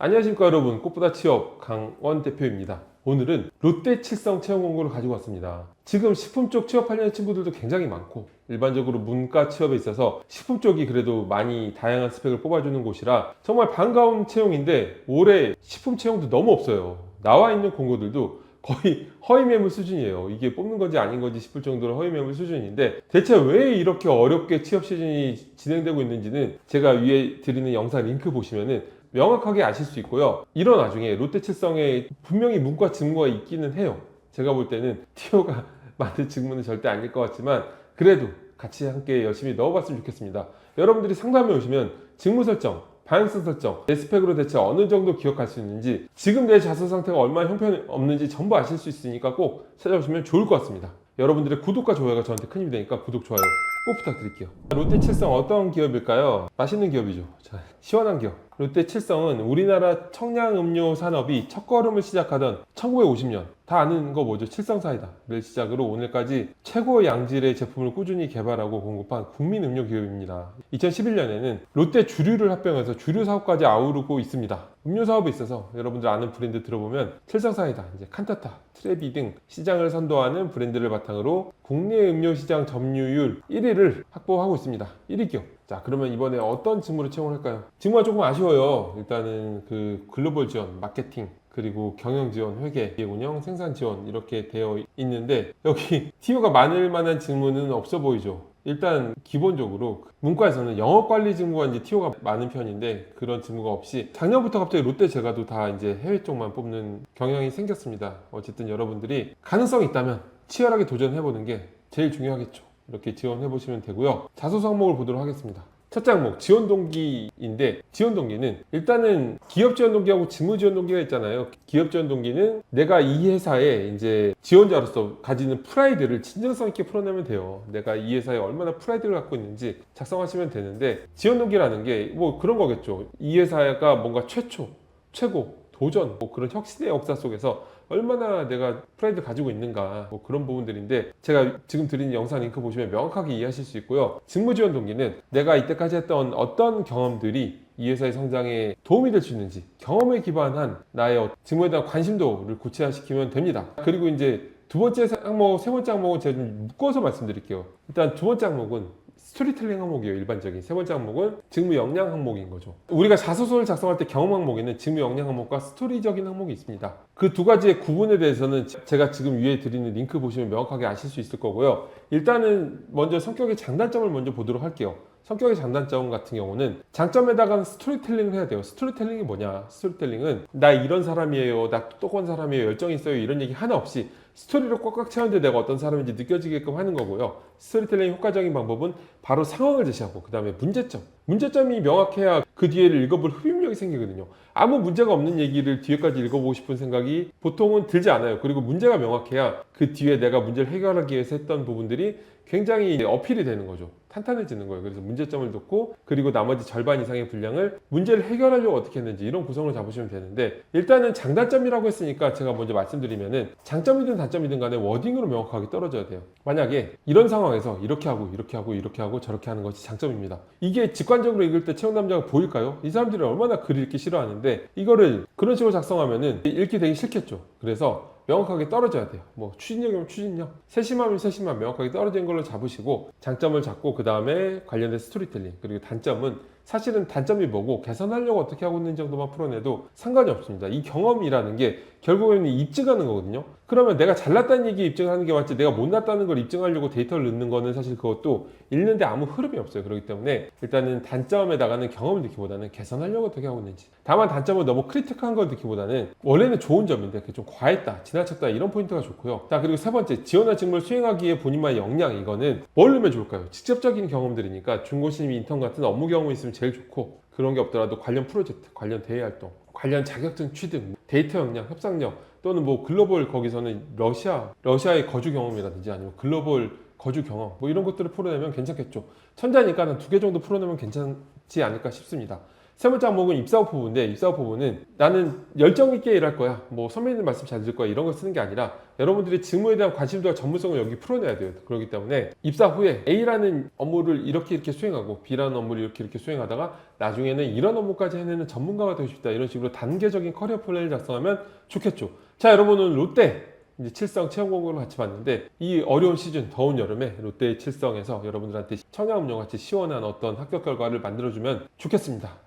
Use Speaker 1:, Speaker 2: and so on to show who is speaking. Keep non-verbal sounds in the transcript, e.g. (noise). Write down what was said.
Speaker 1: 안녕하십니까 여러분. 꽃보다 취업 강원 대표입니다. 오늘은 롯데 칠성 채용 공고를 가지고 왔습니다. 지금 식품 쪽 취업하려는 친구들도 굉장히 많고 일반적으로 문과 취업에 있어서 식품 쪽이 그래도 많이 다양한 스펙을 뽑아주는 곳이라 정말 반가운 채용인데 올해 식품 채용도 너무 없어요. 나와 있는 공고들도 거의 허위 매물 수준이에요. 이게 뽑는 건지 아닌 건지 싶을 정도로 허위 매물 수준인데 대체 왜 이렇게 어렵게 취업 시즌이 진행되고 있는지는 제가 위에 드리는 영상 링크 보시면은 명확하게 아실 수 있고요. 이런 와중에 롯데칠성에 분명히 문과 직무가 있기는 해요. 제가 볼 때는 (laughs) 티오가 만든 직무는 절대 아닐 것 같지만 그래도 같이 함께 열심히 넣어봤으면 좋겠습니다. 여러분들이 상담해 오시면 직무 설정, 방향성 설정, 내 스펙으로 대체 어느 정도 기억할 수 있는지, 지금 내 자수 상태가 얼마나 형편없는지 전부 아실 수 있으니까 꼭 찾아오시면 좋을 것 같습니다. 여러분들의 구독과 좋아요가 저한테 큰 힘이 되니까 구독, 좋아요 꼭 부탁드릴게요. 롯데칠성 어떤 기업일까요? 맛있는 기업이죠. 자, 시원한 기업. 롯데칠성은 우리나라 청량음료 산업이 첫걸음을 시작하던 1950년 다 아는 거 뭐죠? 칠성사이다를 시작으로 오늘까지 최고의 양질의 제품을 꾸준히 개발하고 공급한 국민 음료 기업입니다. 2011년에는 롯데 주류를 합병해서 주류 사업까지 아우르고 있습니다. 음료 사업에 있어서 여러분들 아는 브랜드 들어보면 칠성사이다, 이제 칸타타, 트레비 등 시장을 선도하는 브랜드를 바탕으로 국내 음료 시장 점유율 1위를 확보하고 있습니다. 1위 기업. 자, 그러면 이번에 어떤 직무를 채용할까요? 직무가 조금 아쉬워요. 일단은 그 글로벌 지원, 마케팅, 그리고 경영 지원, 회계, 기획 운영, 생산 지원 이렇게 되어 있는데 여기 (laughs) 티오가 많을 만한 직무는 없어 보이죠. 일단 기본적으로 문과에서는 영업 관리 직무가 이제 티오가 많은 편인데 그런 직무가 없이 작년부터 갑자기 롯데 제가도 다 이제 해외 쪽만 뽑는 경향이 생겼습니다. 어쨌든 여러분들이 가능성이 있다면 치열하게 도전해 보는 게 제일 중요하겠죠. 이렇게 지원해 보시면 되고요. 자소 항목을 보도록 하겠습니다. 첫 장목 지원 동기인데 지원 동기는 일단은 기업 지원 동기하고 직무 지원 동기가 있잖아요. 기업 지원 동기는 내가 이 회사에 이제 지원자로서 가지는 프라이드를 진정성 있게 풀어내면 돼요. 내가 이 회사에 얼마나 프라이드를 갖고 있는지 작성하시면 되는데 지원 동기라는 게 뭐 그런 거겠죠. 이 회사가 뭔가 최초, 최고, 도전, 뭐 그런 혁신의 역사 속에서 얼마나 내가 프라이드 가지고 있는가 뭐 그런 부분들인데 제가 지금 드린 영상 링크 보시면 명확하게 이해하실 수 있고요. 직무 지원 동기는 내가 이때까지 했던 어떤 경험들이 이 회사의 성장에 도움이 될 수 있는지 경험에 기반한 나의 직무에 대한 관심도를 구체화시키면 됩니다. 그리고 이제 두 번째 항목, 세 번째 항목은 제가 좀 묶어서 말씀드릴게요. 일단 두 번째 항목은 스토리텔링 항목이에요 일반적인. 세 번째 항목은 직무 역량 항목인 거죠. 우리가 자소서를 작성할 때 경험 항목에는 직무 역량 항목과 스토리적인 항목이 있습니다. 그 두 가지의 구분에 대해서는 제가 지금 위에 드리는 링크 보시면 명확하게 아실 수 있을 거고요. 일단은 먼저 성격의 장단점을 먼저 보도록 할게요 성격의 장단점 같은 경우는 장점에다가 스토리텔링을 해야 돼요. 스토리텔링이 뭐냐? 스토리텔링은 나 이런 사람이에요. 나 똑똑한 사람이에요. 열정이 있어요. 이런 얘기 하나 없이 스토리로 꽉꽉 채웠는데 내가 어떤 사람인지 느껴지게끔 하는 거고요. 스토리텔링 효과적인 방법은 바로 상황을 제시하고 그 다음에 문제점. 문제점이 명확해야 그 뒤에를 읽어볼 흡입력이 생기거든요. 아무 문제가 없는 얘기를 뒤에까지 읽어보고 싶은 생각이 보통은 들지 않아요. 그리고 문제가 명확해야 그 뒤에 내가 문제를 해결하기 위해서 했던 부분들이 굉장히 어필이 되는 거죠. 탄탄해지는 거예요. 그래서 문제점을 듣고 그리고 나머지 절반 이상의 분량을 문제를 해결하려고 어떻게 했는지 이런 구성을 잡으시면 되는데 일단은 장단점이라고 했으니까 제가 먼저 말씀드리면은 장점이든 단점이든 간에 워딩으로 명확하게 떨어져야 돼요. 만약에 이런 상황에서 이렇게 하고 이렇게 하고 이렇게 하고 저렇게 하는 것이 장점입니다. 이게 직관적으로 읽을 때 채용 남자가 보일까요? 이 사람들이 얼마나 글 읽기 싫어하는데 이거를 그런 식으로 작성하면은 읽기 되게 싫겠죠. 그래서 명확하게 떨어져야 돼요. 뭐 추진력이면 추진력, 세심하면 세심함 명확하게 떨어진 걸로 잡으시고 장점을 잡고 그 다음에 관련된 스토리텔링 그리고 단점은 사실은 단점이 뭐고 개선하려고 어떻게 하고 있는 정도만 풀어내도 상관이 없습니다. 이 경험이라는 게 결국에는 입증하는 거거든요. 그러면 내가 잘났다는 얘기 입증하는 게 맞지 내가 못났다는 걸 입증하려고 데이터를 넣는 거는 사실 그것도 읽는데 아무 흐름이 없어요. 그렇기 때문에 일단은 단점에다가는 경험을 넣기보다는 개선하려고 어떻게 하고 있는지 다만 단점을 너무 크리틱한 걸 넣기보다는 원래는 좋은 점인데 그게 좀 과했다, 지나쳤다 이런 포인트가 좋고요. 자 그리고 세 번째 지원할 직무를 수행하기에 본인만의 역량 이거는 뭘 넣으면 좋을까요? 직접적인 경험들이니까 중고심 인턴 같은 업무 경험이 있으면 제일 좋고 그런 게 없더라도 관련 프로젝트, 관련 대외 활동, 관련 자격증 취득, 데이터 역량, 협상력 또는 뭐 글로벌 거기서는 러시아, 러시아의 거주 경험이라든지 아니면 글로벌 거주 경험 뭐 이런 것들을 풀어내면 괜찮겠죠. 천자니까 한 두 개 정도 풀어내면 괜찮지 않을까 싶습니다. 세 번째 항목은 입사후 포부인데 입사후 포부는 나는 열정 있게 일할 거야. 뭐 선배님 말씀 잘 들을 거야. 이런 걸 쓰는 게 아니라 여러분들이 직무에 대한 관심도와 전문성을 여기 풀어내야 돼요. 그렇기 때문에 입사 후에 A라는 업무를 이렇게 이렇게 수행하고 B라는 업무를 이렇게 이렇게 수행하다가 나중에는 이런 업무까지 해내는 전문가가 되고 싶다. 이런 식으로 단계적인 커리어 플랜을 작성하면 좋겠죠. 자, 여러분은 롯데 이제 칠성 체험 공고를 같이 봤는데 이 어려운 시즌 더운 여름에 롯데 칠성에서 여러분들한테 청량음료 같이 시원한 어떤 합격 결과를 만들어주면 좋겠습니다.